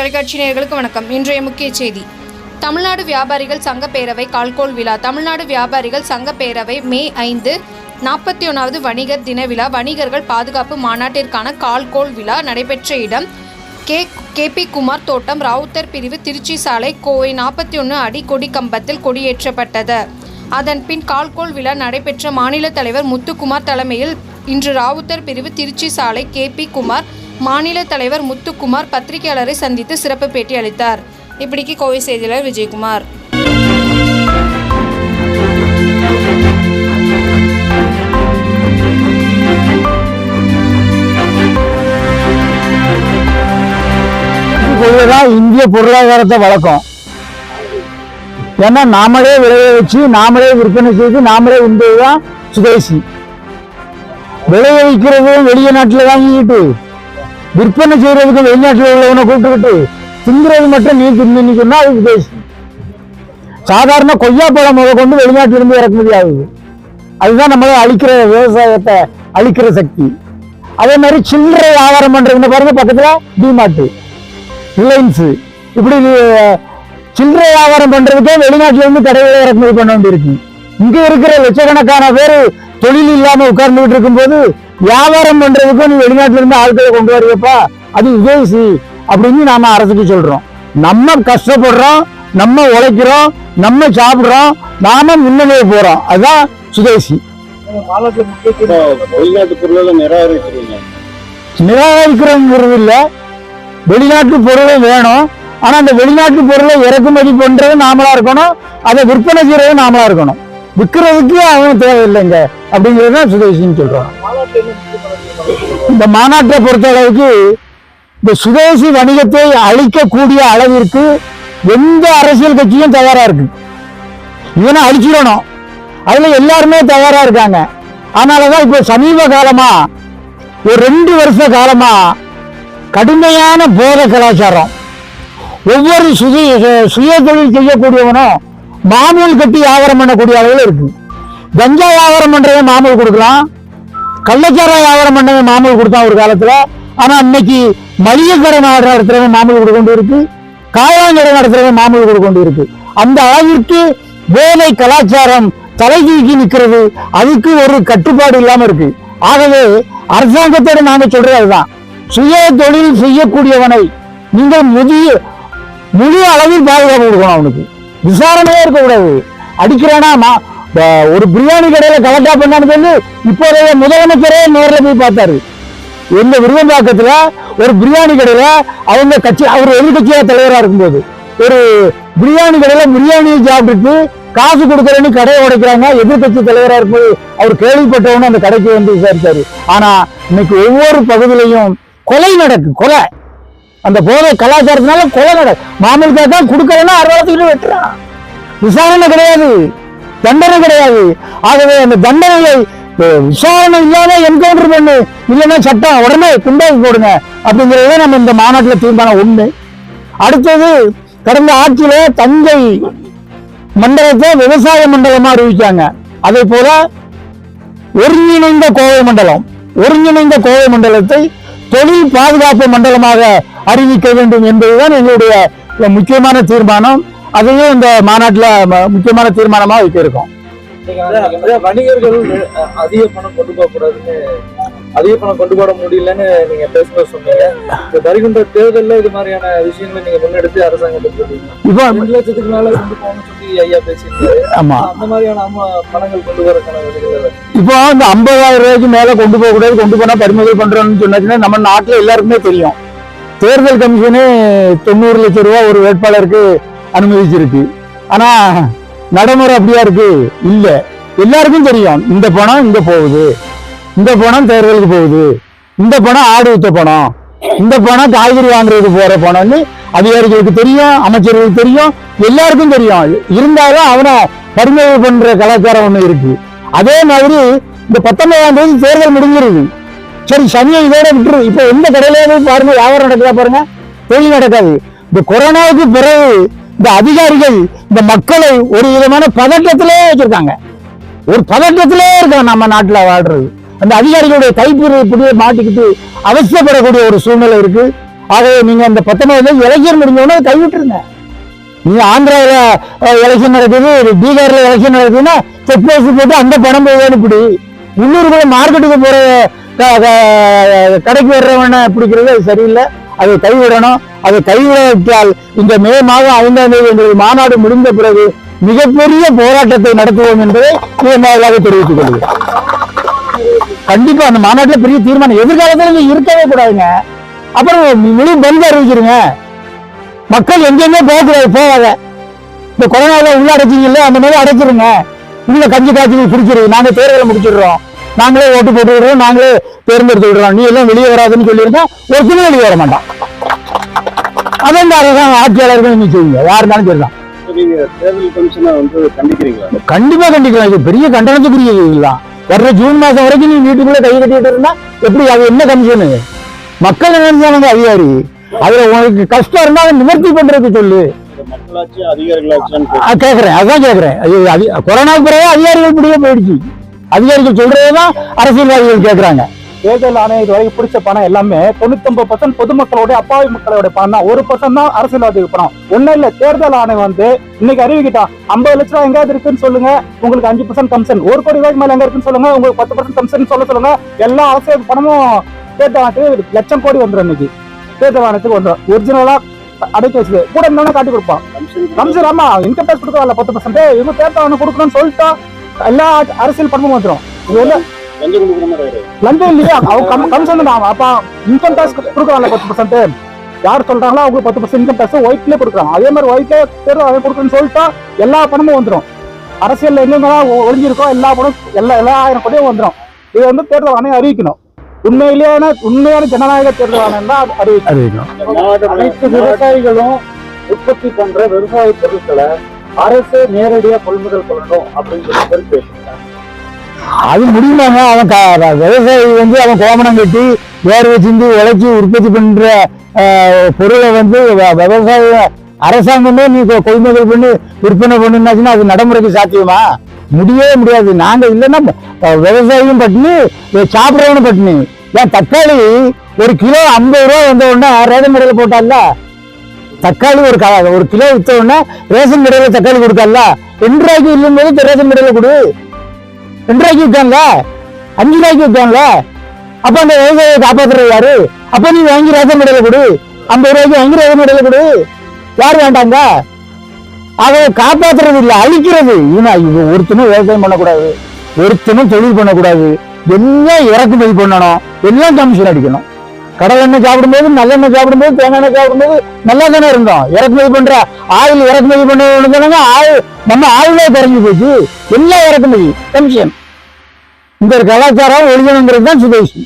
தொலைக்காட்சி நேயர்களுக்கு வணக்கம். இன்றைய முக்கிய செய்தி. தமிழ்நாடு வியாபாரிகள் சங்க பேரவை கால்கோள் விழா. தமிழ்நாடு வியாபாரிகள் சங்க பேரவை மே ஐந்து நாற்பத்தி ஒன்றாவது வணிகர் தின விழா. வணிகர்கள் பாதுகாப்பு மாநாட்டிற்கான கால்கோள் விழா நடைபெற்ற இடம் கே கேபி குமார் தோட்டம் ராவுத்தர் பிரிவு திருச்சி சாலை கோவை நாற்பத்தி ஒன்று அடி கொடி கம்பத்தில் கொடியேற்றப்பட்டது. அதன் பின் கால்கோள் விழா நடைபெற்ற மாநில தலைவர் முத்துக்குமார் தலைமையில் இன்று ராவுத்தர் பிரிவு திருச்சி சாலை கேபி குமார் மாநில தலைவர் முத்துக்குமார் பத்திரிகையாளரை சந்தித்து சிறப்பு பேட்டி அளித்தார். இப்படிக்கு கோவை செய்தியாளர் விஜயகுமார். இதுதான் இந்திய பொருளாதாரத்தை வளர்க்கும். ஏன்னா நாமளே விளைய வச்சு நாமளே விற்பனை செய்து நாமளே உண்பதுதான் சுதேசி. விளைய வைக்கிறதும் வெளிய நாட்டில் வாங்கிக்கிட்டு விற்பனை செய்யறதுக்கும் வெளிநாட்டில் உள்ளவனை கூப்பிட்டுக்கிட்டு திங்குறது மட்டும் நீ தின்னு சொன்னா அது பேசு சாதாரண கொய்யாப்பழம் முத கொண்டு வெளிநாட்டில இருந்து இறக்குமதி ஆகுது அதுதான் நம்மளை அழிக்கிற விவசாயத்தை அழிக்கிற சக்தி. அதே மாதிரி சில்லறை வியாபாரம் பண்றதுங்க பாருங்க பக்கத்துல டிமார்ட் ரிலையன்ஸ். இப்படி சில்லறை வியாபாரம் பண்றதுக்கே வெளிநாட்டில இருந்து கடைகளை இறக்குமதி பண்ண வேண்டியிருக்கு. இங்க இருக்கிற லட்சக்கணக்கான பேர் தொழில் இல்லாம உட்கார்ந்துகிட்டு இருக்கும்போது வியாபாரம் பண்றதுக்கும் நீ வெளிநாட்டுல இருந்து ஆட்களை கொண்டு வரியப்பா அது விதேசி அப்படின்னு நாம அரசுக்கு சொல்றோம். நம்ம கஷ்டப்படுறோம் நம்ம உழைக்கிறோம் நம்ம சாப்பிடுறோம் நாம முன்னணியே போறோம். அதுதான் சுதேசி. வெளிநாட்டு பொருளை நிராகரிக்கிறீங்க. நிராகரிக்கிறோங்கிறது இல்ல. வெளிநாட்டு பொருளை வேணும். ஆனா அந்த வெளிநாட்டு பொருளை இறக்குமதி பண்றது நாமளா இருக்கணும். அதை விற்பனை செய்யறது நாமளா இருக்கணும். விற்கிறதுக்கு அவன் தேவையில்லைங்க. அப்படிங்கிறது தான் சுதேசின்னு சொல்றோம். இந்த மாநாட்டை பொறுத்த அளவுக்கு இந்த சுதேசி வணிகத்தை அழிக்கக்கூடிய அளவிற்கு எந்த அரசியல் கட்சியும் தயாரா இருக்கு. இவனை அழிச்சிடணும். அதுல எல்லாருமே தயாரா இருக்காங்க. அதனாலதான் இப்போ சமீப காலமா ஒரு ரெண்டு வருஷ காலமா கடுமையான போத கலாச்சாரம். ஒவ்வொரு சுய சுய தொழில் செய்யக்கூடியவனும் மாமூல் கட்டி வியாபாரம் பண்ணக்கூடிய அளவில் இருக்கு. கஞ்சா வியாபாரம் பண்றவன் மாமூல் கொடுக்கலாம். கள்ளச்சார வியாபாரம் பண்ணவே மாமூல் கொடுத்தான் ஒரு காலத்துல. ஆனா இன்னைக்கு மளிகை கடை நடத்துறவன் மாமூல் கொடுக்க கொண்டு இருக்கு காயாங்கடை நடத்துறவன் மாமூல் கொடுக்க கொண்டு இருக்கு அந்த அளவிற்கு வேலை கலாச்சாரம் தலை தூக்கி நிற்கிறது அதுக்கு ஒரு கட்டுப்பாடு இல்லாம இருக்கு. ஆகவே அரசாங்கத்தோட நாங்க சொல்றது அதுதான். சுய தொழில் செய்யக்கூடியவனை நீங்கள் முதிய முழு அளவில் பாதுகாப்பு கொடுக்கணும் அவனுக்கு. விசாரணையே இருக்கக்கூடாது. அடிக்கிறானா மா- ஒரு பிரியாணி கடையில கலெக்டா பண்ணான்னு சொல்லி இப்போதைய முதலமைச்சரே நேரில் போய் பார்த்தாரு. எந்த விருவம்பாக்கத்துல ஒரு பிரியாணி கடையில அவங்க கட்சி அவர் எதிர்கட்சியா தலைவரா இருக்கும்போது ஒரு பிரியாணி கடையில பிரியாணியை சாப்பிட்டுட்டு காசு கொடுக்கறேன்னு கடையை உடைக்கிறாங்க எதிர்கட்சி தலைவரா இருக்கும்போது அவர் கேள்விப்பட்டவனு அந்த கடைக்கு வந்து விசாரிச்சாரு. ஆனா இன்னைக்கு ஒவ்வொரு பகுதியிலையும் கொலை நடக்கு கொலை. அந்த போதை கலாச்சாரத்தினால கொலை நடக்கு. மாமூலுக்கா தான் கொடுக்கறேன்னா அறுபத்துக்கிட்டு வெட்டுறான். விசாரணை கிடையாது. தண்டனை கிடையாது. ஆகவே அந்த தண்டனையை விசாரணை இல்லாம என்கவுண்டர் பண்ணு இல்லைன்னா சட்டம் உடனே குண்டாக்கி போடுங்க. அப்படிங்கிறது நம்ம இந்த மாநாட்டில் தீர்மானம் உண்டு. அடுத்தது கடந்த ஆட்சியில தஞ்சை மண்டலத்தை விவசாய மண்டலமா அறிவிச்சாங்க. அதே போல ஒருங்கிணைந்த கோவை மண்டலம் ஒருங்கிணைந்த கோவை மண்டலத்தை தொழில் பாதுகாப்பு மண்டலமாக அறிவிக்க வேண்டும் என்பதுதான் எங்களுடைய முக்கியமான தீர்மானம். அதையும் இந்த மாநாட்டில் முக்கியமான தீர்மானமா வைக்க இருக்கோம் வணிகர்கள் அதிக பணம் கொண்டு போக கூடாதுன்னு அதிக பணம் கொண்டு போட முடியலன்னு நீங்க பேசும்போது சொன்னீங்க. இந்த வருகின்ற தேர்தல்ல இது மாதிரியான விஷயங்களை நீங்க முன்னெடுத்து அரசாங்கத்தை சொல்றீங்க. இப்போ ரெண்டு லட்சத்துக்கு மேல கொண்டு போகணும்னு சொல்லி ஐயா பேசியிருக்காரு ஆமா. அந்த மாதிரியான அம்மா பணங்கள் கொண்டு வரக்கான வழிகள் இப்போ இந்த ஐம்பதாயிரம் ரூபாய்க்கு மேல கொண்டு போக கூடாது கொண்டு போனா பறிமுதல் பண்றோம்னு சொன்னாச்சுன்னா நம்ம நாட்டுல எல்லாருக்குமே தெரியும். தேர்தல் கமிஷனு தொண்ணூறு லட்சம் ரூபாய் ஒரு வேட்பாளருக்கு அனுமதிச்சிருக்கு. ஆனா நடைமுறை அப்படியா இருக்கு? இல்ல. எல்லாருக்கும் தெரியும். இந்த பணம் இங்க போகுது. இந்த பணம் தேர்தலுக்கு போகுது. இந்த பணம் ஆடு ஊத்த பணம். இந்த பணம் காய்கறி வாங்குறதுக்கு போற பணம்னு அதிகாரிகளுக்கு தெரியும் அமைச்சர்களுக்கு தெரியும் எல்லாருக்கும் தெரியும். இருந்தாலும் அவனை பரிந்துரை பண்ற கலாச்சாரம் ஒண்ணு இருக்கு. அதே மாதிரி இந்த பத்தொன்பதாம் தேதி தேர்தல் முடிஞ்சிருது. சரி சனியை இதோட விட்டுரு. இப்ப எந்த கடையில பாருங்க வியாபாரம் நடக்குதா பாருங்க. தொழில் நடக்காது. இந்த கொரோனாவுக்கு பிறகு இந்த அதிகாரிகள் இந்த மக்களை ஒரு விதமான பதட்டத்திலே வச்சிருக்காங்க. ஒரு பதட்டத்திலே இருக்கோம் நம்ம நாட்டில் வாழ்றது. அந்த அதிகாரிகளுடைய கைப்பிடி இப்படியே மாட்டிக்கிட்டு அவசியப்படக்கூடிய ஒரு சூழ்நிலை இருக்கு. ஆகவே நீங்க அந்த பத்தொன்பதுல எலெக்ஷன் முடிஞ்சோடனே கைவிட்டுருங்க. நீங்க ஆந்திராவில் எலெக்ஷன் நடக்குது பீகார்ல எலெக்ஷன் நடக்குதுன்னா செக் போஸ்ட் போட்டு அந்த பணம் போவேன் இப்படி. உள்ளூருக்குள்ள மார்க்கெட்டுக்கு போற கடைக்கு வர்றவனை பிடிக்கிறது அது சரியில்லை. அதை கைவிடணும். அதை கைவிடாவிட்டால் இந்த மே மாதம் ஐந்தாம் தேதி எங்களுக்கு மாநாடு முடிந்த பிறகு மிகப்பெரிய போராட்டத்தை நடத்துவோம் என்பதை இதனாக தெரிவித்துக் கொள்கிறேன். கண்டிப்பா அந்த மாநாட்டில் பெரிய தீர்மானம் எதிர்காலத்துல நீங்க இருக்கவே கூடாதுங்க. அப்புறம் முழு பந்து அறிவிச்சிருங்க. மக்கள் எங்கேயுமே போகக்கூடாது போகாத. இந்த கொரோனால உள்ள அடைச்சிங்கல்ல அந்த மாதிரி அடைச்சிருங்க. உள்ள கஞ்சி காய்ச்சி குடிச்சிருது நாங்க தேர்தலை முடிச்சிடுறோம். நாங்களே ஓட்டு போட்டு விடுறோம் நாங்களே தேர்ந்தெடுத்து விடுறோம். நீ எல்லாம் வெளியே வராதுன்னு சொல்லியிருந்தா ஒருத்தரும் வெளியே வர மாட்டான். அதான் அரசாங்க ஆட்சியாளர்கள் நீங்க செய்யுங்க. யார் இருந்தாலும் சரிதான் கண்டிப்பா கண்டிக்கலாம். இது பெரிய கண்டனத்துக்குரிய இதுதான். வர்ற ஜூன் மாசம் வரைக்கும் நீ வீட்டுக்குள்ள கை கட்டிட்டு இருந்தா எப்படி அது என்ன கமிஷனு மக்கள் நினைச்சானுங்க அதிகாரி அதுல உனக்கு கஷ்டம் இருந்தா நிவர்த்தி பண்றதுக்கு சொல்லு. கேக்குறேன். அதான் கேக்குறேன். கொரோனா பிறகு அதிகாரிகள் பிடிக்க போயிடுச்சு. அதிகாரிகள் சொல்றதுதான் அரசியல்வாதிகள் கேக்குறாங்க. தேர்தல் ஆணையம் இது வரைக்கும் பிடிச்ச பணம் எல்லாமே தொண்ணூத்தொன்பது பர்சன்ட் பொதுமக்களோட அப்பாவி மக்களோட பணம் தான் ஒரு பர்சன்ட் தான் அரசியல்வாதி பணம். ஒண்ணும் இல்ல தேர்தல் ஆணையம் வந்து இன்னைக்கு அறிவிக்கிட்டா ஐம்பது லட்ச ரூபாய் எங்காவது இருக்குன்னு சொல்லுங்க உங்களுக்கு அஞ்சு பர்சன்ட் கமிஷன் ஒரு கோடி ரூபாய்க்கு மேல எங்க இருக்குன்னு சொல்லுங்க உங்களுக்கு பத்து பர்சன்ட் கமிஷன் சொல்ல சொல்லுங்க. எல்லா அரசியல் பணமும் தேர்தல் ஆணையத்துக்கு லட்சம் கோடி வந்துடும் இன்னைக்கு. தேர்தல் ஆணையத்துக்கு வந்துடும் ஒரிஜினலா அடைக்க வச்சுது. கூட இருந்தாலும் காட்டி கொடுப்பான். கமிஷன் ஆமா இன்கம் டேக்ஸ் கொடுக்கல பத்து பர்சன்ட் இவங்க தேர்தல் ஆணையம் கொடுக்கணும்னு சொல்லிட்டா எல்லா அரசியல் பணமும் வந்துடும் லஞ்சம் இல்லையா? அவங்க கமிஷன் தான். அப்ப இன்கம் டேக்ஸ் கொடுக்குறாங்க பத்து பர்சன்ட் யார் சொல்றாங்களோ அவங்க பத்து பர்சன்ட் இன்கம் டேக்ஸ் ஒயிட்ல கொடுக்குறாங்க. அதே மாதிரி ஒயிட்ல தேர்தல் அதை கொடுக்குறேன்னு சொல்லிட்டா எல்லா பணமும் வந்துடும் அரசியல்ல எங்கெங்கெல்லாம் ஒ- ஒளிஞ்சிருக்கோ எல்லா பணம் எல்லா எல்லா ஆயிரம் கோடியும் வந்துடும் இது வந்து தேர்தல் ஆணையம் அறிவிக்கணும். உண்மையிலேயான உண்மையான ஜனநாயக தேர்தல் ஆணையம் தான் அறிவிக்கணும். அனைத்து விவசாயிகளும் உற்பத்தி பண்ற விவசாய பொருட்களை அரசு நேரடியா கொள்முதல் பண்ணணும் அப்படின்னு சொல்லி அது முடியுமாங்க? அவன் விவசாயி வந்து அவன் கோமணம் கட்டி வேர்வை சிந்தி உழைச்சி உற்பத்தி பண்ற அஹ், பொருளை வந்து விவசாய அரசாங்கமே நீ கொள்முதல் பண்ணி விற்பனை பண்ணுனாச்சுன்னா அது நடைமுறைக்கு சாத்தியமா? முடியவே முடியாது. நாங்க இல்லைன்னா விவசாயியும் பட்டினி இதை சாப்பிடுறவனும் பட்டினி. ஏன் தக்காளி ஒரு கிலோ ஐம்பது ரூபா வந்த உடனே ரேஷன் முறையில் போட்டால தக்காளி ஒரு க- ஒரு கிலோ வித்த உடனே ரேஷன் கடையில் தக்காளி கொடுக்கல ரெண்டு ரூபாய்க்கு இல்லைம்போது ரேஷன் கடையில் கொடு. ரெண்டு ரூபாய்க்கு விற்காங்க அஞ்சு ரூபாய்க்கு விற்காங்க அப்ப அந்த விவசாயியை காப்பாத்துறது யாரு? அப்ப நீ வாங்கி ரேஷன் கடையில் கொடு. ஐம்பது ரூபாய்க்கு வாங்கி ரேஷன் கடையில் கொடு. யார் வேண்டாங்க? அதை காப்பாத்துறது இல்ல அழிக்கிறது. ஏன்னா இது ஒருத்தனும் விவசாயம் பண்ணக்கூடாது. ஒருத்தனும் தொழில் பண்ணக்கூடாது. எல்லாம் இறக்குமதி பண்ணணும்? எல்லாம் கமிஷன் அடிக்கணும். கடல் எண்ணெய் சாப்பிடும்போது நல்லெண்ணெய் சாப்பிடும்போது தேங்காய் எண்ணெய் சாப்பிடும்போது நல்லா தானே இருந்தோம். இறக்குமதி பண்ற ஆயில் இறக்குமதி பண்ண ஆயில் நம்ம ஆயிலே குறைஞ்சு போச்சு. எல்லாம் இறக்குமதி கமிஷன். இந்த கலாச்சாரம் ஒழியணுங்கிறது தான் சுதேசி.